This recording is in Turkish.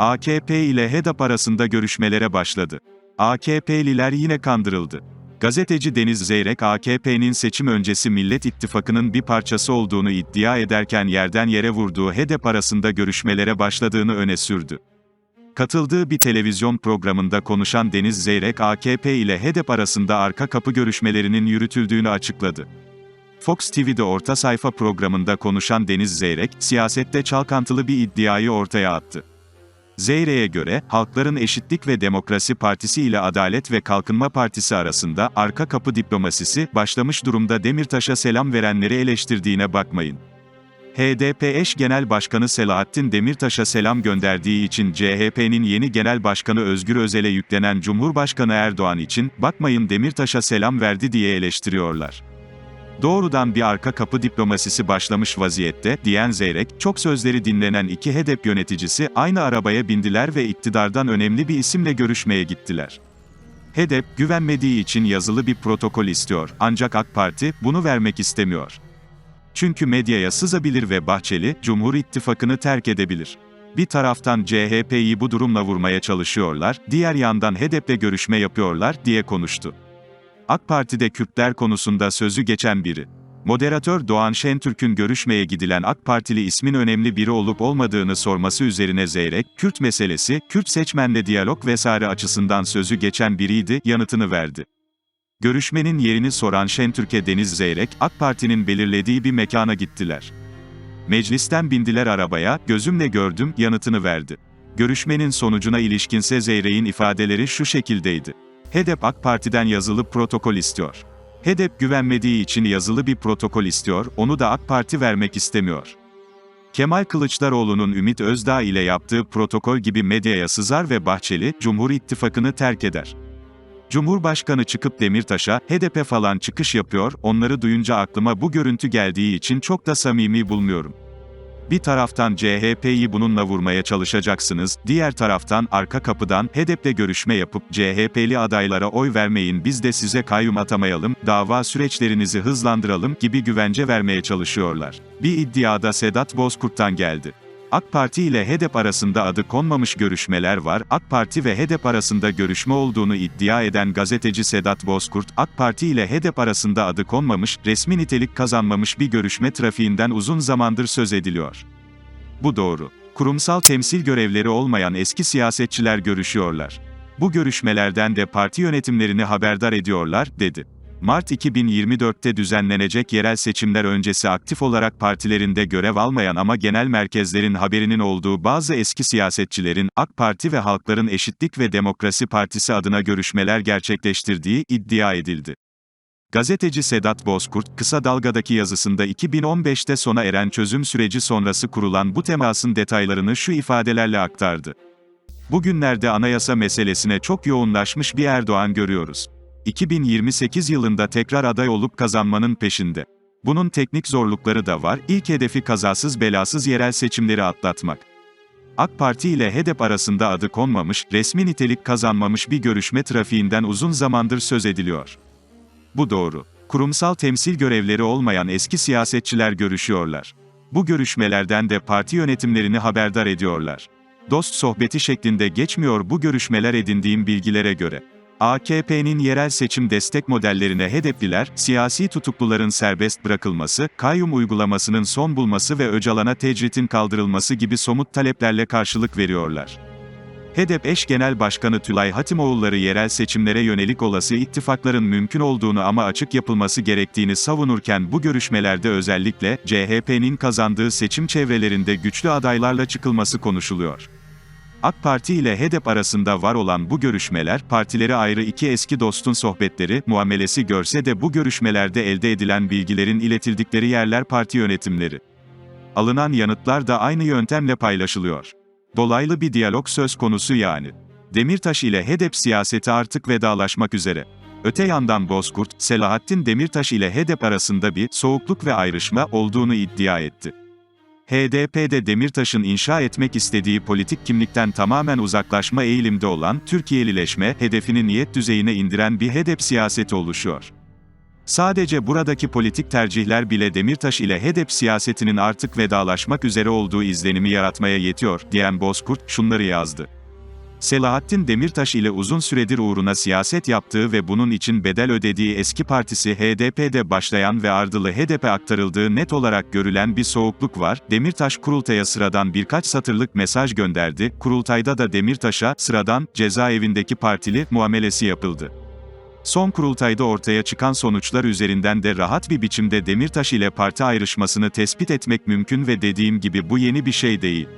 AKP ile HEDAP arasında görüşmelere başladı. AKP'liler yine kandırıldı. Gazeteci Deniz Zeyrek AKP'nin seçim öncesi Millet İttifakı'nın bir parçası olduğunu iddia ederken yerden yere vurduğu HEDEP arasında görüşmelere başladığını öne sürdü. Katıldığı bir televizyon programında konuşan Deniz Zeyrek AKP ile HEDEP arasında arka kapı görüşmelerinin yürütüldüğünü açıkladı. Fox TV'de orta sayfa programında konuşan Deniz Zeyrek, siyasette çalkantılı bir iddiayı ortaya attı. Zeyre'ye göre, Halkların Eşitlik ve Demokrasi Partisi ile Adalet ve Kalkınma Partisi arasında arka kapı diplomasisi başlamış durumda Demirtaş'a selam verenleri eleştirdiğine bakmayın. HDP eş genel başkanı Selahattin Demirtaş'a selam gönderdiği için CHP'nin yeni genel başkanı Özgür Özel'e yüklenen Cumhurbaşkanı Erdoğan için, bakmayın Demirtaş'a selam verdi diye eleştiriyorlar. Doğrudan bir arka kapı diplomasisi başlamış vaziyette, diyen Zeyrek, çok sözleri dinlenen iki HEDEP yöneticisi aynı arabaya bindiler ve iktidardan önemli bir isimle görüşmeye gittiler. HEDEP, güvenmediği için yazılı bir protokol istiyor, ancak AK Parti, bunu vermek istemiyor. Çünkü medyaya sızabilir ve Bahçeli, Cumhur İttifakı'nı terk edebilir. Bir taraftan CHP'yi bu durumla vurmaya çalışıyorlar, diğer yandan HEDEP'le görüşme yapıyorlar, diye konuştu. AK Parti'de Kürtler konusunda sözü geçen biri. Moderatör Doğan Şentürk'ün görüşmeye gidilen AK Partili ismin önemli biri olup olmadığını sorması üzerine Zeyrek, Kürt meselesi, Kürt seçmenle diyalog vesaire açısından sözü geçen biriydi, yanıtını verdi. Görüşmenin yerini soran Şentürk'e Deniz Zeyrek, AK Parti'nin belirlediği bir mekana gittiler. Meclisten bindiler arabaya, gözümle gördüm, yanıtını verdi. Görüşmenin sonucuna ilişkinse Zeyrek'in ifadeleri şu şekildeydi. HEDEP AK Parti'den yazılı protokol istiyor. HEDEP güvenmediği için yazılı bir protokol istiyor, onu da AK Parti vermek istemiyor. Kemal Kılıçdaroğlu'nun Ümit Özdağ ile yaptığı protokol gibi medyaya sızar ve Bahçeli, Cumhur İttifakı'nı terk eder. Cumhurbaşkanı çıkıp Demirtaş'a, HDP falan çıkış yapıyor, onları duyunca aklıma bu görüntü geldiği için çok da samimi bulmuyorum. Bir taraftan CHP'yi bununla vurmaya çalışacaksınız, diğer taraftan arka kapıdan HDP'le görüşme yapıp CHP'li adaylara oy vermeyin biz de size kayyum atamayalım, dava süreçlerinizi hızlandıralım gibi güvence vermeye çalışıyorlar. Bir iddiada Sedat Bozkurt'tan geldi. AK Parti ile HDP arasında adı konmamış görüşmeler var. AK Parti ve HDP arasında görüşme olduğunu iddia eden gazeteci Sedat Bozkurt, AK Parti ile HDP arasında adı konmamış, resmi nitelik kazanmamış bir görüşme trafiğinden uzun zamandır söz ediliyor. Bu doğru. Kurumsal temsil görevleri olmayan eski siyasetçiler görüşüyorlar. Bu görüşmelerden de parti yönetimlerini haberdar ediyorlar, dedi. Mart 2024'te düzenlenecek yerel seçimler öncesi aktif olarak partilerinde görev almayan ama genel merkezlerin haberinin olduğu bazı eski siyasetçilerin, AK Parti ve Halkların Eşitlik ve Demokrasi Partisi adına görüşmeler gerçekleştirdiği iddia edildi. Gazeteci Sedat Bozkurt, Kısa Dalga'daki yazısında 2015'te sona eren çözüm süreci sonrası kurulan bu temasın detaylarını şu ifadelerle aktardı. Bugünlerde anayasa meselesine çok yoğunlaşmış bir Erdoğan görüyoruz. 2028 yılında tekrar aday olup kazanmanın peşinde. Bunun teknik zorlukları da var, ilk hedefi kazasız belasız yerel seçimleri atlatmak. AK Parti ile HEDEP arasında adı konmamış, resmi nitelik kazanmamış bir görüşme trafiğinden uzun zamandır söz ediliyor. Bu doğru. Kurumsal temsil görevleri olmayan eski siyasetçiler görüşüyorlar. Bu görüşmelerden de parti yönetimlerini haberdar ediyorlar. Dost sohbeti şeklinde geçmiyor bu görüşmeler edindiğim bilgilere göre. AKP'nin yerel seçim destek modellerine HDP'liler, siyasi tutukluların serbest bırakılması, kayyum uygulamasının son bulması ve Öcalan'a tecritin kaldırılması gibi somut taleplerle karşılık veriyorlar. HDP eş genel başkanı Tülay Hatimoğulları yerel seçimlere yönelik olası ittifakların mümkün olduğunu ama açık yapılması gerektiğini savunurken bu görüşmelerde özellikle, CHP'nin kazandığı seçim çevrelerinde güçlü adaylarla çıkılması konuşuluyor. AK Parti ile HDP arasında var olan bu görüşmeler, partileri ayrı iki eski dostun sohbetleri, muamelesi görse de bu görüşmelerde elde edilen bilgilerin iletildikleri yerler parti yönetimleri. Alınan yanıtlar da aynı yöntemle paylaşılıyor. Dolaylı bir diyalog söz konusu yani. Demirtaş ile HDP siyaseti artık vedalaşmak üzere. Öte yandan Bozkurt, Selahattin Demirtaş ile HDP arasında bir soğukluk ve ayrışma olduğunu iddia etti. HDP'de Demirtaş'ın inşa etmek istediği politik kimlikten tamamen uzaklaşma eğilimde olan Türkiye'lileşme hedefini niyet düzeyine indiren bir HDP siyaseti oluşuyor. Sadece buradaki politik tercihler bile Demirtaş ile HEDEP siyasetinin artık vedalaşmak üzere olduğu izlenimi yaratmaya yetiyor, diyen Bozkurt, şunları yazdı. Selahattin Demirtaş ile uzun süredir uğruna siyaset yaptığı ve bunun için bedel ödediği eski partisi HDP'de başlayan ve ardılı HDP'e aktarıldığı net olarak görülen bir soğukluk var. Demirtaş kurultaya sıradan birkaç satırlık mesaj gönderdi. Kurultayda da Demirtaş'a sıradan cezaevindeki partili muamelesi yapıldı. Son kurultayda ortaya çıkan sonuçlar üzerinden de rahat bir biçimde Demirtaş ile parti ayrışmasını tespit etmek mümkün ve dediğim gibi bu yeni bir şey değil.